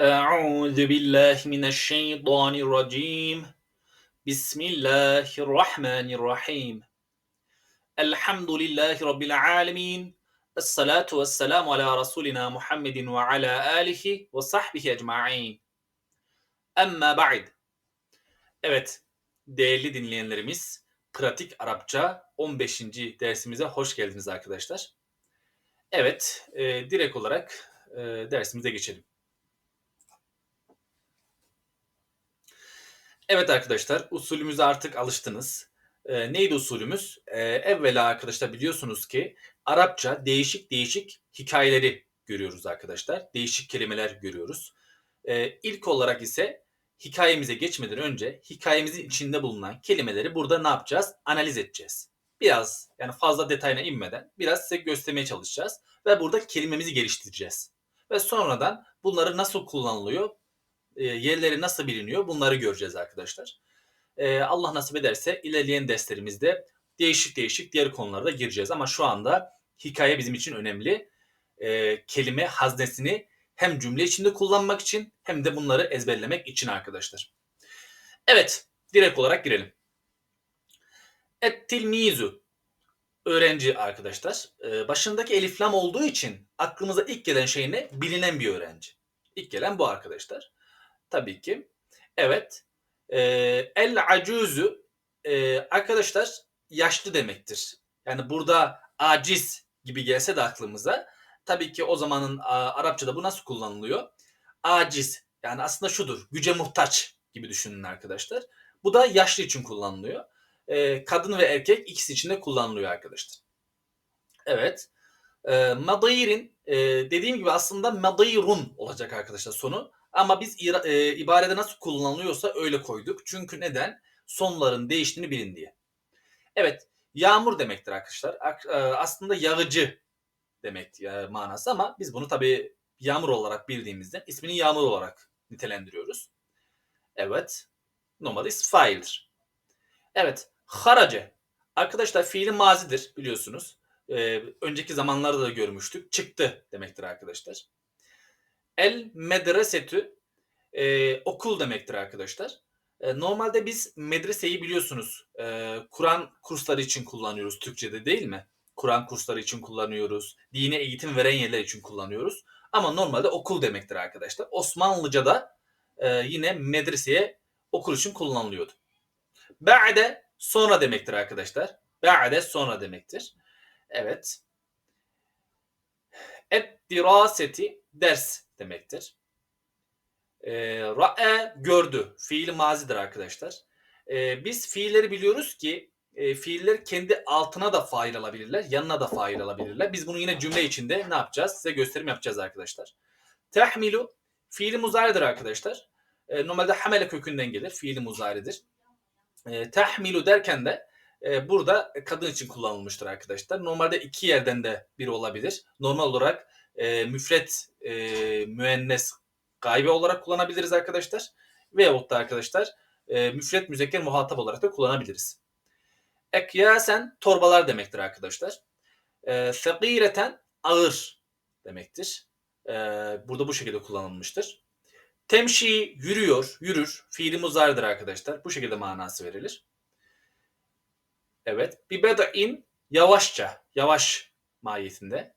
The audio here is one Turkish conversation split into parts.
أعوذ بالله من الشيطان الرجيم بسم الله الرحمن الرحيم الحمد لله رب العالمين الصلاة والسلام على رسولنا محمد وعلى آله وصحبه أجمعين Amma ba'd. Evet, değerli dinleyenlerimiz, Pratik Arapça 15. dersimize hoş geldiniz arkadaşlar. Evet, e, direkt olarak e, dersimize geçelim. Evet arkadaşlar, usulümüze artık alıştınız. E, neydi usulümüz? E, evvela arkadaşlar biliyorsunuz ki Arapça değişik değişik hikayeleri görüyoruz arkadaşlar. Değişik kelimeler görüyoruz. E, ilk olarak ise hikayemize geçmeden önce hikayemizin içinde bulunan kelimeleri burada ne yapacağız? Analiz edeceğiz. Biraz yani fazla detayına inmeden biraz size göstermeye çalışacağız ve burada kelimemizi geliştireceğiz. Ve sonradan bunları nasıl kullanılıyor, e, yerleri nasıl biliniyor bunları göreceğiz arkadaşlar. E, Allah nasip ederse ilerleyen derslerimizde değişik değişik diğer konularda gireceğiz. Ama şu anda hikaye bizim için önemli. E, kelime haznesini hem cümle içinde kullanmak için hem de bunları ezberlemek için arkadaşlar. Evet, direkt olarak girelim. Et-tilmizu öğrenci arkadaşlar. Başındaki eliflam olduğu için aklımıza ilk gelen şey ne? Bilinen bir öğrenci. İlk gelen bu arkadaşlar. Tabii ki. Evet. Ee, el acuzu e, arkadaşlar yaşlı demektir. Yani burada aciz gibi gelse de aklımıza tabii ki o zamanın a, Arapçada bu nasıl kullanılıyor? Aciz. Yani aslında şudur. Güce muhtaç gibi düşünün arkadaşlar. Bu da yaşlı için kullanılıyor. Ee, kadın ve erkek ikisi için de kullanılıyor arkadaşlar. Evet. E, Madayir'in e, dediğim gibi aslında Madayrun olacak arkadaşlar sonu. Ama biz e, ibarede nasıl kullanılıyorsa öyle koyduk. Çünkü neden? Sonların değiştiğini bilin diye. Evet. Yağmur demektir arkadaşlar. E, aslında yağıcı demek e, manası ama biz bunu tabii yağmur olarak bildiğimizden ismini yağmur olarak nitelendiriyoruz. Evet. Normalde is faildir. Evet. Harace. Arkadaşlar fiili mazidir biliyorsunuz. Ee, önceki zamanlarda da görmüştük. Çıktı demektir arkadaşlar. El medresetü e, okul demektir arkadaşlar. E, normalde biz medreseyi biliyorsunuz e, Kur'an kursları için kullanıyoruz Türkçe'de değil mi? Kur'an kursları için kullanıyoruz. Dine eğitim veren yerler için kullanıyoruz. Ama normalde okul demektir arkadaşlar. Osmanlıca'da e, yine medreseye okul için kullanılıyordu. Ba'de sonra demektir arkadaşlar. Ba'de sonra demektir. Evet. Et diraseti ders demektir. E, ra'e gördü. Fiil mazidir arkadaşlar. E, biz fiilleri biliyoruz ki e, fiiller kendi altına da fail alabilirler, yanına da fail alabilirler. Biz bunu yine cümle içinde ne yapacağız? Size gösterim yapacağız arkadaşlar. Tehmilu fiili muzaridir arkadaşlar. E, normalde hamele kökünden gelir. Fiili muzaridir. E, tehmilu derken de e, burada kadın için kullanılmıştır arkadaşlar. Normalde iki yerden de biri olabilir. Normal olarak e, müfret e, müennes gaybe olarak kullanabiliriz arkadaşlar. Veyahut da arkadaşlar e, müfret müzekker muhatap olarak da kullanabiliriz. Ekyasen torbalar demektir arkadaşlar. E, Sekireten ağır demektir. E, burada bu şekilde kullanılmıştır. Temşi yürüyor, yürür. Fiili muzaridir arkadaşlar. Bu şekilde manası verilir. Evet. Bir beda'in yavaşça, yavaş mahiyetinde.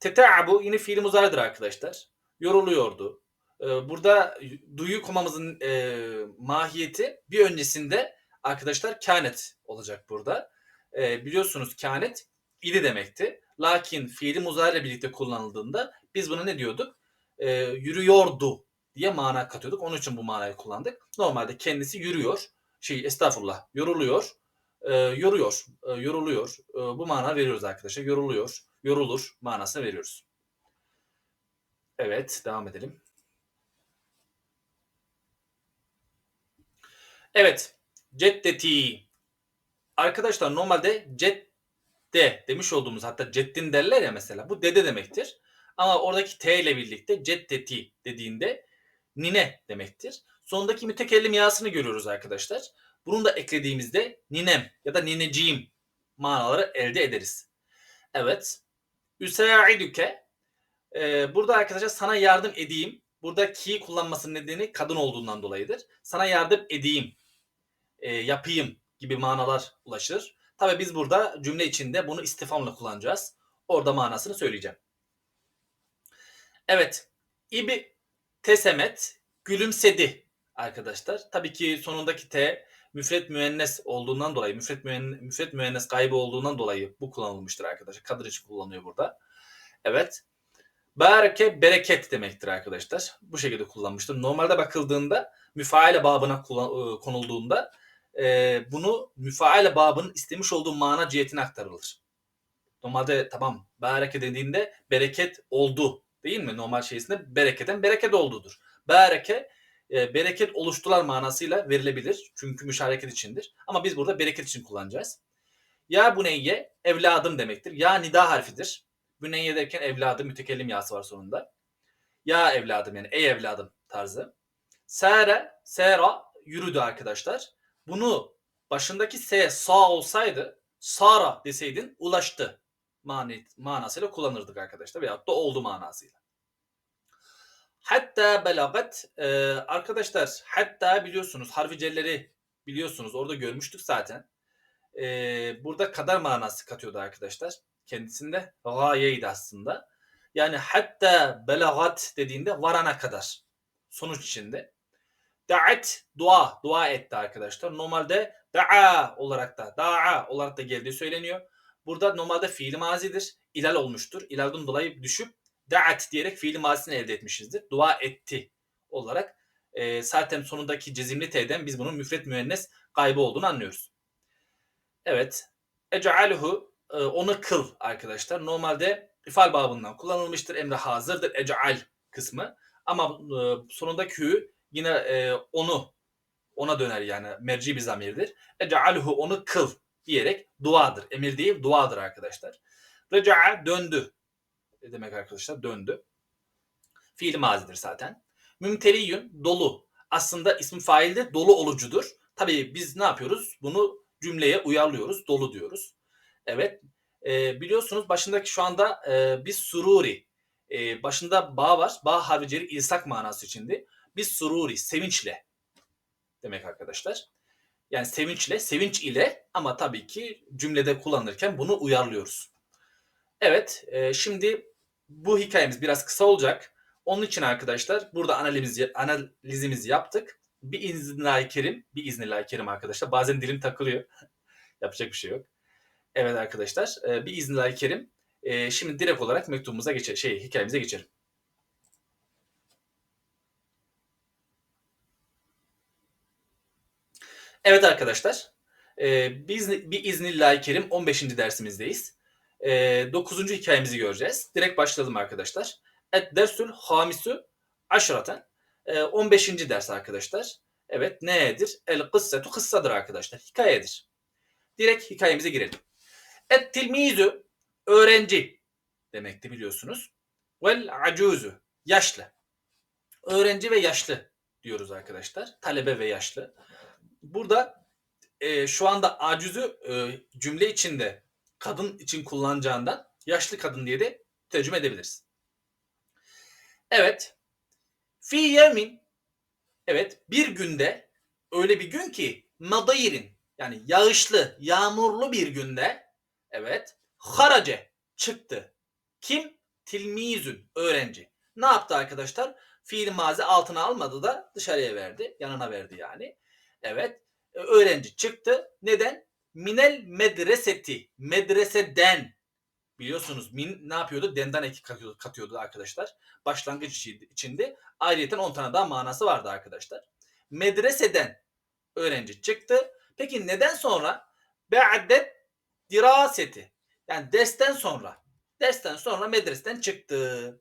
Teta'abu yine fiili muzaridir arkadaşlar. Yoruluyordu. Ee, burada duyu komamızın e, mahiyeti bir öncesinde arkadaşlar kânet olacak burada. E, biliyorsunuz kânet idi demekti. Lakin fiili muzari birlikte kullanıldığında biz bunu ne diyorduk? E, yürüyordu diye mana katıyorduk. Onun için bu manayı kullandık. Normalde kendisi yürüyor. Şey estağfurullah yoruluyor. E, yoruyor. E, yoruluyor. E, bu mana veriyoruz arkadaşlar. Yoruluyor. Yorulur manasını veriyoruz. Evet devam edelim. Evet. Ceddeti. Arkadaşlar normalde cedde demiş olduğumuz hatta ceddin derler ya mesela. Bu dede demektir. Ama oradaki T ile birlikte ceddeti dediğinde nine demektir. Sondaki mütekellim yasını görüyoruz arkadaşlar. Bunu da eklediğimizde ninem ya da nineciğim manaları elde ederiz. Evet. Üsaidüke. Ee, burada arkadaşlar sana yardım edeyim burada ki kullanmasının nedeni kadın olduğundan dolayıdır. Sana yardım edeyim, e, yapayım gibi manalar ulaşır. Tabi biz burada cümle içinde bunu istifamla kullanacağız. Orada manasını söyleyeceğim. Evet. İbi tesemet gülümsedi arkadaşlar. Tabii ki sonundaki T müfret müennes olduğundan dolayı, müfret müennes, müfret müennes kaybı olduğundan dolayı bu kullanılmıştır arkadaşlar. Kadın için kullanılıyor burada. Evet. Bereke bereket demektir arkadaşlar. Bu şekilde kullanmıştır. Normalde bakıldığında müfaile babına kullan, konulduğunda e, bunu müfaile babının istemiş olduğu mana cihetine aktarılır. Normalde tamam bereke dediğinde bereket oldu değil mi? Normal şeysinde bereketen bereket oldudur. Bereke e, bereket oluştular manasıyla verilebilir. Çünkü müşareket içindir. Ama biz burada bereket için kullanacağız. Ya buneyye evladım demektir. Ya nida harfidir. Büneyye derken evladım mütekellim yası var sonunda. Ya evladım yani ey evladım tarzı. Sere, sera yürüdü arkadaşlar. Bunu başındaki S sağ olsaydı Sara deseydin ulaştı manasıyla kullanırdık arkadaşlar. Veyahut da oldu manasıyla. Hatta belagat e, arkadaşlar hatta biliyorsunuz harfi celleri biliyorsunuz orada görmüştük zaten. E, burada kadar manası katıyordu arkadaşlar. Kendisinde gayeydi aslında. Yani hatta belagat dediğinde varana kadar sonuç içinde. Da'at dua dua etti arkadaşlar. Normalde da'a olarak da da'a olarak da geldiği söyleniyor. Burada normalde fiil mazidir. İlal olmuştur. İlalden dolayı düşüp da'at diyerek fiil mazisini elde etmişizdir. Dua etti olarak. E, zaten sonundaki cezimli t'den biz bunun müfret müennes kaybı olduğunu anlıyoruz. Evet. Ec'alhu e, onu kıl arkadaşlar. Normalde ifal babından kullanılmıştır. Emre hazırdır. Ec'al kısmı. Ama e, sonundaki hü yine e, onu ona döner yani merci bir zamirdir. Ec'alhu onu kıl diyerek duadır. Emir değil duadır arkadaşlar. Reca'a döndü. Demek arkadaşlar? Döndü. Fiil mazidir zaten. Mümteliyyün dolu. Aslında isim failde dolu olucudur. Tabii biz ne yapıyoruz? Bunu cümleye uyarlıyoruz. Dolu diyoruz. Evet. E, biliyorsunuz başındaki şu anda e, biz sururi. E, başında ba var. Ba harfi ilsak manası içindi. Biz sururi, sevinçle demek arkadaşlar. Yani sevinçle, sevinç ile ama tabii ki cümlede kullanırken bunu uyarlıyoruz. Evet, e, şimdi bu hikayemiz biraz kısa olacak. Onun için arkadaşlar burada analizimizi, analizimizi yaptık. Bir iznillahı kerim, bir iznillahı kerim arkadaşlar. Bazen dilim takılıyor. Yapacak bir şey yok. Evet arkadaşlar, e, bir iznillahı kerim. E, şimdi direkt olarak mektubumuza geçelim, şey hikayemize geçelim. Evet arkadaşlar. E, biz bir iznillahı kerim 15. dersimizdeyiz. E, 9. hikayemizi göreceğiz. Direkt başlayalım arkadaşlar. Et dersül hamisu aşraten. E, 15. ders arkadaşlar. Evet nedir? El kıssetu kıssadır arkadaşlar. Hikayedir. Direkt hikayemize girelim. Et tilmizu öğrenci demekti biliyorsunuz. Vel acuzu yaşlı. Öğrenci ve yaşlı diyoruz arkadaşlar. Talebe ve yaşlı burada e, şu anda acüzü e, cümle içinde kadın için kullanacağından yaşlı kadın diye de tercüme edebiliriz. Evet. Fi yemin evet bir günde öyle bir gün ki nadayirin yani yağışlı, yağmurlu bir günde evet harace çıktı. Kim? Tilmizün öğrenci. Ne yaptı arkadaşlar? Fiil mazi altına almadı da dışarıya verdi. Yanına verdi yani. Evet. Öğrenci çıktı. Neden? Minel medreseti. Medreseden. Biliyorsunuz min ne yapıyordu? Denden eki katıyordu, katıyordu arkadaşlar. Başlangıç içinde. Ayrıca 10 tane daha manası vardı arkadaşlar. Medreseden öğrenci çıktı. Peki neden sonra? Be'addet diraseti. Yani dersten sonra. Dersten sonra medresten çıktı.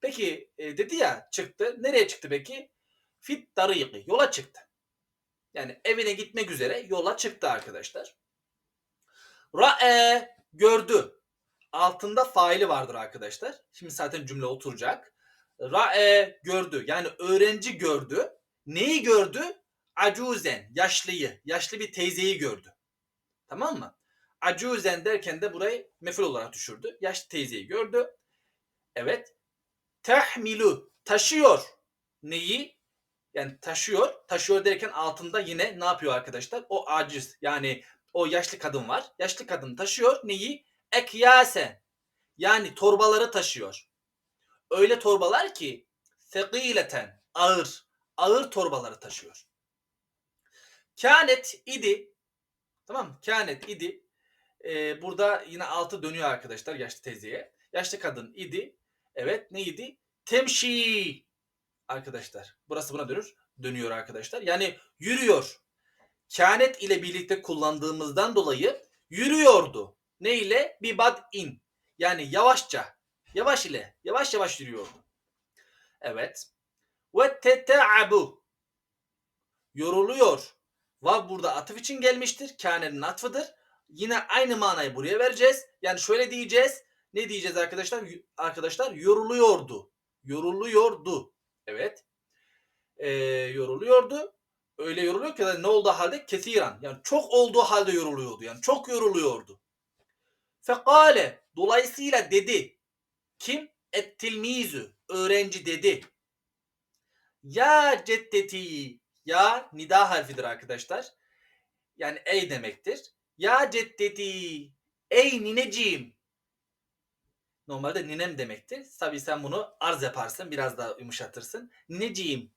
Peki e, dedi ya çıktı. Nereye çıktı peki? Fit tariki. Yola çıktı. Yani evine gitmek üzere yola çıktı arkadaşlar. Ra'e gördü. Altında faili vardır arkadaşlar. Şimdi zaten cümle oturacak. Ra'e gördü. Yani öğrenci gördü. Neyi gördü? Acuzen, yaşlıyı, yaşlı bir teyzeyi gördü. Tamam mı? Acuzen derken de burayı meful olarak düşürdü. Yaşlı teyzeyi gördü. Evet. Tehmilu, taşıyor. neyi? Yani taşıyor. Taşıyor derken altında yine ne yapıyor arkadaşlar? O aciz yani o yaşlı kadın var. Yaşlı kadın taşıyor neyi? Ekyase. Yani torbaları taşıyor. Öyle torbalar ki sekileten ağır. Ağır torbaları taşıyor. Kânet idi. Tamam? Kânet idi. Ee, burada yine altı dönüyor arkadaşlar yaşlı teyzeye. Yaşlı kadın idi. Evet neydi? Temşi. Arkadaşlar. Burası buna dönür. Dönüyor arkadaşlar. Yani yürüyor. Kânet ile birlikte kullandığımızdan dolayı yürüyordu. Ne ile? Bir bad in. Yani yavaşça. Yavaş ile. Yavaş yavaş yürüyordu. Evet. Ve tete'abu. Yoruluyor. Vav burada atıf için gelmiştir. Kânenin atfıdır. Yine aynı manayı buraya vereceğiz. Yani şöyle diyeceğiz. Ne diyeceğiz arkadaşlar? Arkadaşlar yoruluyordu. Yoruluyordu. Evet. Ee, yoruluyordu. Öyle yoruluyor ki ne olduğu halde kesiran. Yani çok olduğu halde yoruluyordu. Yani çok yoruluyordu. Fekale. Dolayısıyla dedi. Kim? Et-tilmizu. Öğrenci dedi. Ya ceddeti. Ya nida harfidir arkadaşlar. Yani ey demektir. Ya ceddeti. Ey nineciğim. Normalde ninem demektir. Tabii sen bunu arz yaparsın. Biraz daha yumuşatırsın. Nineciğim.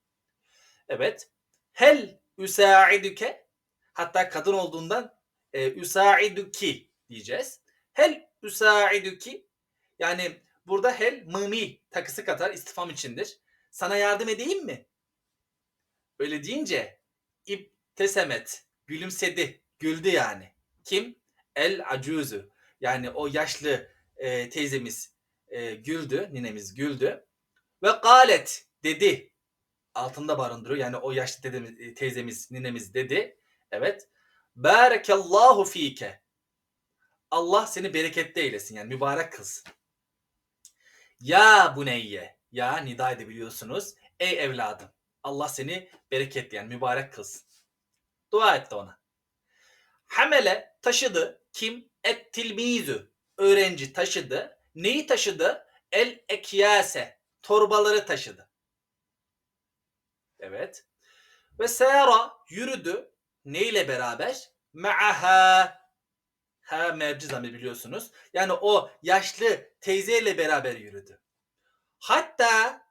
Evet. Hel üsaiduke. Hatta kadın olduğundan e, üsaiduki diyeceğiz. Hel üsaiduki. Yani burada hel mımi takısı katar istifam içindir. Sana yardım edeyim mi? Öyle deyince ibtesemet gülümsedi, güldü yani. Kim? El acuzu. Yani o yaşlı e, teyzemiz e, güldü, ninemiz güldü. Ve galet dedi. Altında barındırıyor. Yani o yaşlı dedemiz, e, teyzemiz, ninemiz dedi. Evet. Barakallahu fike. Allah seni bereketli eylesin. Yani mübarek kılsın. Ya buneyye. Ya nida edebiliyorsunuz. Ey evladım. Allah seni bereketli yani mübarek kılsın. Dua etti ona. Hamele taşıdı. Kim? Et tilmizu. Öğrenci taşıdı. Neyi taşıdı? El ekyase. Torbaları taşıdı. Evet. Ve sera yürüdü. Ne ile beraber? Ma'aha. Ha merci zamir biliyorsunuz. Yani o yaşlı teyzeyle beraber yürüdü. Hatta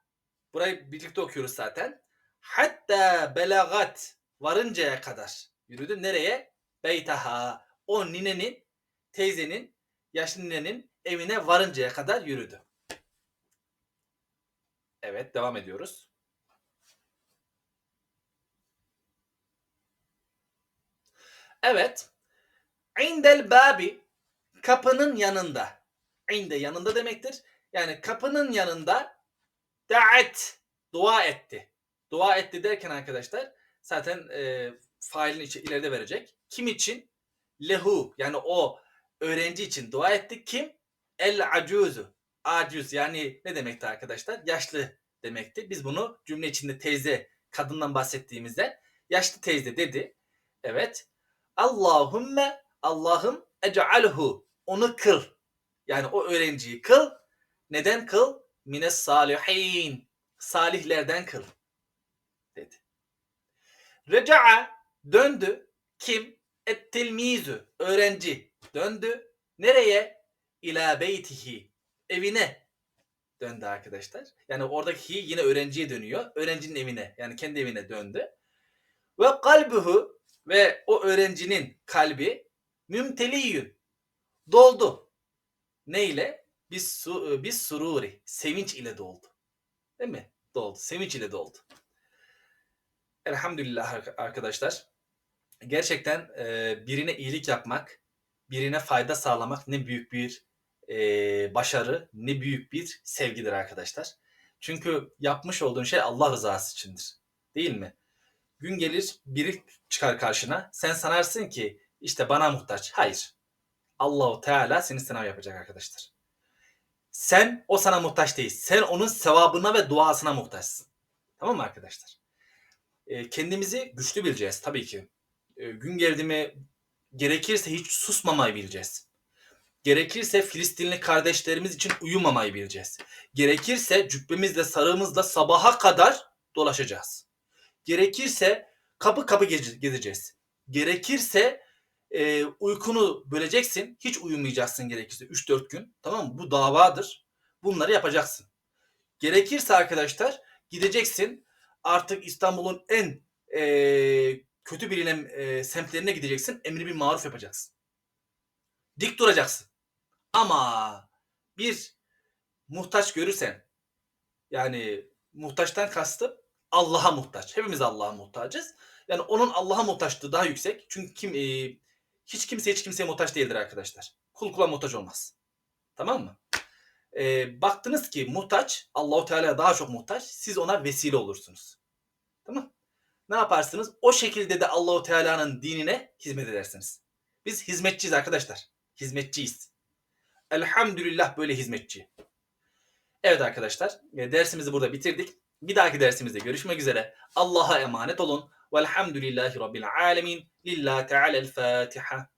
burayı birlikte okuyoruz zaten. Hatta belagat varıncaya kadar yürüdü. Nereye? Beytaha. O ninenin, teyzenin, yaşlı ninenin evine varıncaya kadar yürüdü. Evet devam ediyoruz. Evet. İndel babi kapının yanında. İnde yanında demektir. Yani kapının yanında da'et dua etti. Dua etti derken arkadaşlar zaten e, failin içi ileride verecek. Kim için? Lehu yani o öğrenci için dua etti. Kim? El acuzu. Acuz yani ne demekti arkadaşlar? Yaşlı demekti. Biz bunu cümle içinde teyze kadından bahsettiğimizde yaşlı teyze dedi. Evet. Allahümme Allah'ım ec'alhu onu kıl. Yani o öğrenciyi kıl. Neden kıl? Mines salihin. Salihlerden kıl. Dedi. Reca'a döndü. Kim? Et. Öğrenci. Döndü. Nereye? İlâ beytihi. Evine döndü arkadaşlar. Yani oradaki yine öğrenciye dönüyor. Öğrencinin evine yani kendi evine döndü. Ve kalbuhu ve o öğrencinin kalbi mümteliyyün doldu. Ne ile? Biz su, biz sururi sevinç ile doldu. Değil mi? Doldu. Sevinç ile doldu. Elhamdülillah arkadaşlar. Gerçekten e, birine iyilik yapmak, birine fayda sağlamak ne büyük bir e, başarı, ne büyük bir sevgidir arkadaşlar. Çünkü yapmış olduğun şey Allah rızası içindir. Değil mi? Gün gelir biri çıkar karşına. Sen sanarsın ki işte bana muhtaç. Hayır. Allahu Teala seni sınav yapacak arkadaşlar. Sen o sana muhtaç değil. Sen onun sevabına ve duasına muhtaçsın. Tamam mı arkadaşlar? E, kendimizi güçlü bileceğiz tabii ki. E, gün geldi mi gerekirse hiç susmamayı bileceğiz. Gerekirse Filistinli kardeşlerimiz için uyumamayı bileceğiz. Gerekirse cübbemizle sarığımızla sabaha kadar dolaşacağız. Gerekirse kapı kapı geze- gezeceğiz. Gerekirse e, uykunu böleceksin. Hiç uyumayacaksın gerekirse 3-4 gün. Tamam mı? Bu davadır. Bunları yapacaksın. Gerekirse arkadaşlar gideceksin. Artık İstanbul'un en e, kötü bilinen e, semtlerine gideceksin. Emri bir maruf yapacaksın. Dik duracaksın. Ama bir muhtaç görürsen yani muhtaçtan kastım Allah'a muhtaç. Hepimiz Allah'a muhtacız. Yani onun Allah'a muhtaçlığı daha yüksek. Çünkü kim e, hiç kimse hiç kimseye muhtaç değildir arkadaşlar. Kul kula muhtaç olmaz. Tamam mı? E, baktınız ki muhtaç Allahu Teala'ya daha çok muhtaç. Siz ona vesile olursunuz. Tamam? Ne yaparsınız? O şekilde de Allahu Teala'nın dinine hizmet edersiniz. Biz hizmetçiyiz arkadaşlar. Hizmetçiyiz. Elhamdülillah böyle hizmetçi. Evet arkadaşlar e, dersimizi burada bitirdik. Bir dahaki dersimizde görüşmek üzere. Allah'a emanet olun. Velhamdülillahi Rabbil alemin. Lillahi Teala'l Fatiha.